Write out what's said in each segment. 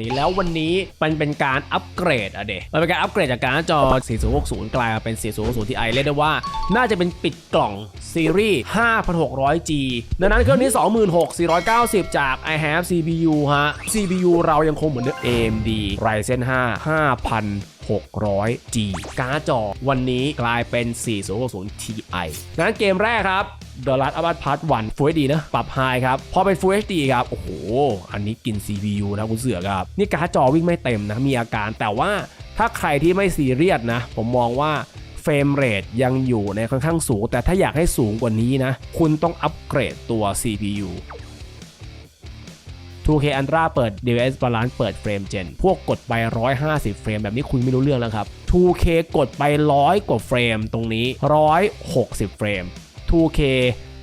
นี้แล้ววันนี้มันเป็นการอัปเกรดอะเดะมันเป็นการอัปเกรดจากการดจอ 4060 กลายมาเป็น 4060 Ti เรียกได้ว่า น่าจะเป็นปิดกล่องซีรีส์ 5600G ดังนั้นเครื่องนี้ 26490 จาก i have CPU ฮะ CPU เรายังคงเหมือนเดิม AMD Ryzen 5 600G การ์ดจอวันนี้กลายเป็น 4060 Ti ดังนั้นเกมแรกครับ The Last of Us Part 1 Full HD นะ ปรับ High ครับ พอเป็น Full HD ครับ โอ้โห อันนี้กิน CPU นะคุณเสือครับ นี่การ์ดจอวิ่งไม่เต็มนะ มีอาการแต่ว่าถ้าใครที่ไม่ซีเรียสนะ ผมมองว่าเฟรมเรทยังอยู่ในค่อนข้างสูง แต่ถ้าอยากให้สูงกว่านี้นะ คุณต้องอัปเกรดตัว CPU 2K Ultra เปิด DLSS Balance เปิดเฟรมเจนพวกกดไป 150 เฟรมแบบนี้คุณไม่รู้เรื่องแล้วครับ 2K กดไป 100 กว่าเฟรมตรงนี้ 160 เฟรม 2K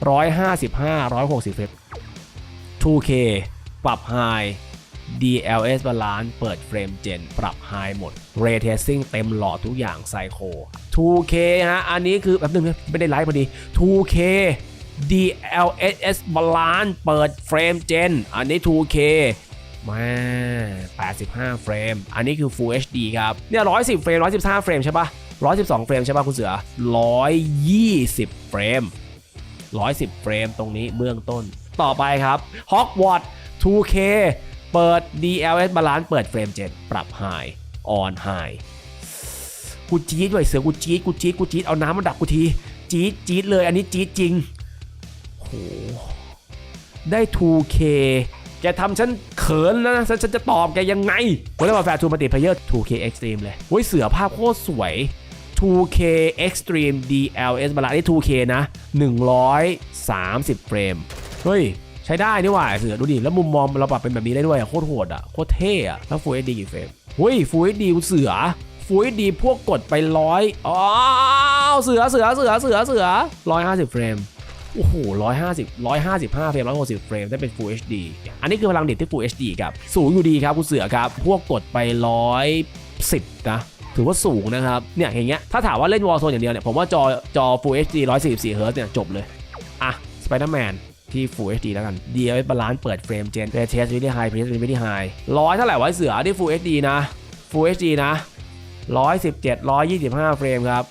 155 160 เฟรม 2K ปรับ High DLS Balance เปิดเฟรมเจนปรับ High หมด Ray Tracing เต็มหลอดทุกอย่างไซโค 2K ฮะ อันนี้คือแบบนึงไม่ได้ไลฟ์พอดี 2K DLSS Balance เปิดเฟรมเจนอันนี้ 2K มา85 เฟรม อันนี้คือ Full HD ครับ เนี่ย 110 เฟรม 115 เฟรมใช่ปะ112 เฟรมใช่ปะคุณเสือ 120 เฟรม 110 เฟรมตรงนี้เบื้องต้น ต่อไปครับ Hogwarts 2K เปิด DLS Balance เปิดเฟรมเจนปรับ High on High กูจี๊ดไว้เสือกูจี๊ดกูจี๊ดกูจี๊ดเอาน้ำมาดักกูทีจี๊ดจี๊ดเลยอันนี้จี๊ดจริง ได้ 2K แกทำฉันเขินแล้วนะฉันฉันจะตอบแกยังไงวันนี้มาแฟร์ทูมัลติเพเยอร์ 2K Extreme เลยเฮ้ยเสือภาพโคตรสวย 2K Extreme DLS บาลานี่ 2K นะ 130 เฟรม เฮ้ย ใช้ได้นี่หว่าเสือดูดิ แล้วมุมมองเราปรับเป็นแบบนี้ได้ด้วย โคตรโหดอะโคตรเท่อะแล้ว Full HD กี่เฟรมเฮ้ย Full HD กูเสือ Full HD พวกกดไปร้อยอ๋อเสือเสือเสือเสือเสือร้อยห้าสิบเฟรม โอ้โหร้อยห้าสิบร้อยห้าสิบห้าเฟรมร้อยหกสิบเฟรมได้เป็น Full HD อันนี้คือพลังเดิบที่ Full HD ครับ สูงอยู่ดีครับคุณเสือครับ พวกกดไปร้อยสิบนะถือว่าสูงนะครับ เนี่ยอย่างเงี้ย ถ้าถามว่าเล่น Warzone อย่างเดียวเนี่ย ผมว่าจอจอ Full HD 144 Hz เนี่ยจบเลย อะ Spider-Man ที่ Full HD แล้วกัน DLS Balance เปิดเฟรมเจน Ray Trace Very High Precision Very High ร้อยเท่าไหร่ไว้เสือที่ Full HD นะ Full HD นะ 117 125 เฟรมครับ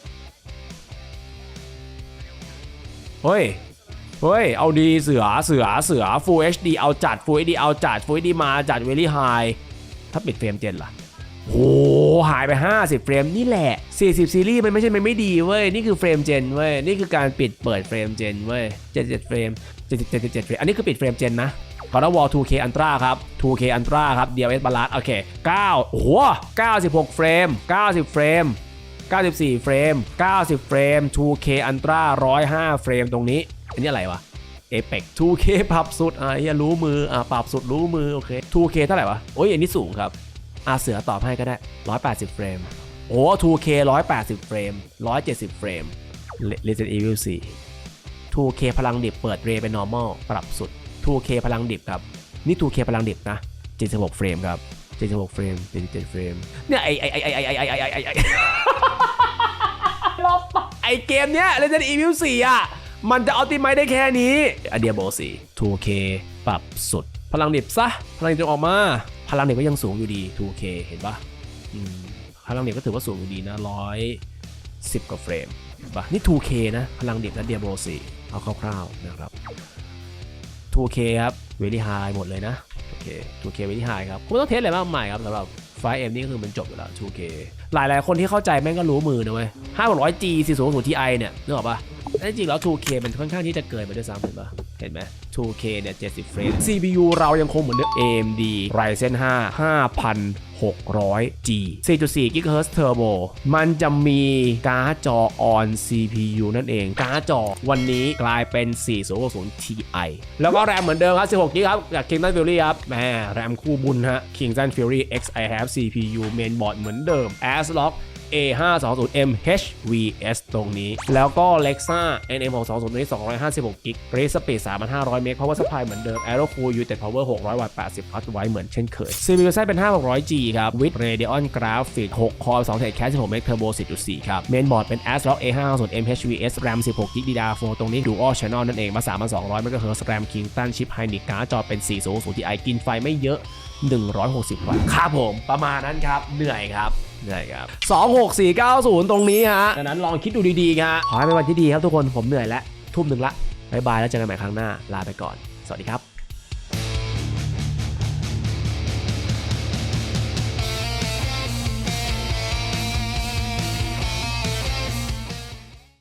เฮ้ย เฮ้ย เอาดีเสือเสือเสือ Full HD เอาจัด Full HD เอาจัด Full HD มาจัด Very High ถ้าปิดเฟรมเจนล่ะโหหายไป 50 เฟรมนี่แหละ 40 ซีรีส์มันไม่ใช่ มันไม่ดีเว้ย นี่คือเฟรมเจนเว้ย นี่คือการปิดเปิดเฟรมเจนเว้ย 77 เฟรม 77 77เฟรม อันนี้คือปิดเฟรมเจนนะ God of War 2K Ultra ครับ 2K Ultra ครับ DLS Balance โอเค 9 โอ้โห 96 เฟรม 90 เฟรม 94 เฟรม 90 เฟรม 2K Ultra 105 เฟรมตรงนี้ อันนี้อะไรวะ Apex 2K ปรับสุดอะเฮียรู้มืออะปรับสุดรู้มือโอเค 2K เท่าไหร่วะโอ้ยอันนี้สูงครับอะเสือตอบให้ก็ได้ 180 เฟรมโอ้ 2K 180 เฟรม 170 เฟรม Resident Evil 4 2K พลังดิบเปิดเรเป็น normal ปรับสุด 2K พลังดิบครับ นี่ 2K พลังดิบนะ76เฟรมครับ76เฟรม77เฟรม เนี่ยไอไอไอไอไอไอไอไอไอไอลบไอเกมเนี้ย Resident Evil 4อะ มันจะอัลติไมได้แค่นี้อเดียโบ4 2K ปรับสุด พลังเดิบซะ พลังเดิบออกมา พลังเดิบก็ยังสูงอยู่ดี 2K เห็นปะพลังเดิบก็ถือว่าสูงอยู่ดีนะร้อยสิบกว่าเฟรมปะนี่ 2K นะพลังเดิบนะเดียโบ4เอาคร่าวๆนะครับ 2K ครับ very high หมดเลยนะโอเค 2K very high ครับไม่ต้องเทสอะไรมากมายครับสำหรับไฟเอ็มนี่ก็คือมันจบอยู่แล้ว 2K หลายๆ คนที่เข้าใจแม่งก็รู้มือนะเว้ย 500G 400 Ti เนี่ยนึกออกปะ แต่จริงแล้ว 2K มันค่อนข้างที่จะเกินไปด้วยซ้ำเห็นปะเห็นไหม 2K เนี่ย 70 เฟรม CPU เรายังคงเหมือนเดิม AMD Ryzen 5 5600G 4.4 GHz Turbo มันจะมีการ์ดจอ on CPU นั่นเอง การ์ดจอวันนี้กลายเป็น 4060 Ti แล้วก็แรมเหมือนเดิมครับ 16 GB ครับ จาก Kingston Fury ครับแหม่แรมคู่บุญฮะ Kingston Fury X I have CPU Mainboard เหมือนเดิม ASRock A520M HVS ตรงนี้ แล้วก็ Lexa NM620 ตัวนี้ 256 กิกเรสสปีด3,500 เมกเพราะว่าสปายเหมือนเดิม Aero Cool United Power 600 วัตต์ 80 พัตไว้เหมือนเช่นเคย CPU ไซส์เป็น 5600G ครับ with Radeon Graphics 6 core 2 thread cache 16 เมก turbo 10.4 ครับ Main board เป็น ASRock A520M HVS RAM 16 กิก DDR4 ตรงนี้ Dual Channel นั่นเองมา 3,200 เมกะเฮิร์ตซ์ RAM Kingston chip Hynix การ์ดจอเป็น 4 สูงสุดที่กินไฟไม่เยอะ 160 วัตต์ ครับผม ประมาณนั้นครับ เหนื่อยครับ เหนื่อยครับ 26490 ตรงนี้ฮะดังนั้นลองคิดดูดีๆครับขอให้เป็นวันที่ดีครับทุกคนผมเหนื่อยแล้วทุ่มหนึ่งละบายบายแล้วเจอกันใหม่ครั้งหน้าลาไปก่อน สวัสดีครับ